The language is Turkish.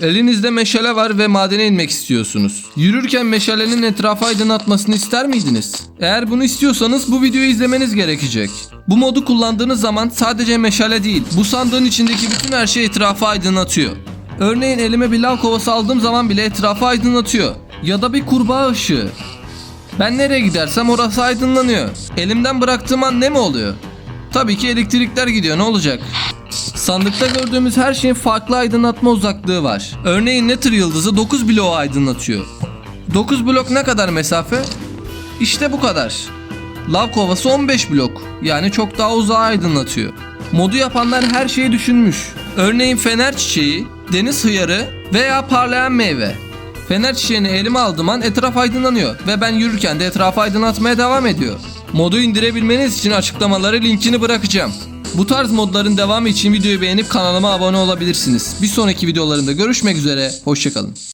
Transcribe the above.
Elinizde meşale var ve madene inmek istiyorsunuz. Yürürken meşalenin etrafı aydınlatmasını ister miydiniz? Eğer bunu istiyorsanız bu videoyu izlemeniz gerekecek. Bu modu kullandığınız zaman sadece meşale değil, bu sandığın içindeki bütün her şey etrafı aydınlatıyor. Örneğin elime bir lav kovası aldığım zaman bile etrafı aydınlatıyor. Ya da bir kurbağa ışığı. Ben nereye gidersem orası aydınlanıyor. Elimden bıraktığım an ne mi oluyor? Tabii ki elektrikler gidiyor ne olacak? Sandıkta gördüğümüz her şeyin farklı aydınlatma uzaklığı var. Örneğin Nether yıldızı 9 bloğu aydınlatıyor. 9 blok ne kadar mesafe? İşte bu kadar. Lav kovası 15 blok. Yani çok daha uzağa aydınlatıyor. Modu yapanlar her şeyi düşünmüş. Örneğin fener çiçeği, deniz hıyarı veya parlayan meyve. Fener çiçeğini elime aldığım an etraf aydınlanıyor ve ben yürürken de etrafı aydınlatmaya devam ediyor. Modu indirebilmeniz için açıklamalara linkini bırakacağım. Bu tarz modların devamı için videoyu beğenip kanalıma abone olabilirsiniz. Bir sonraki videolarımda görüşmek üzere, hoşçakalın.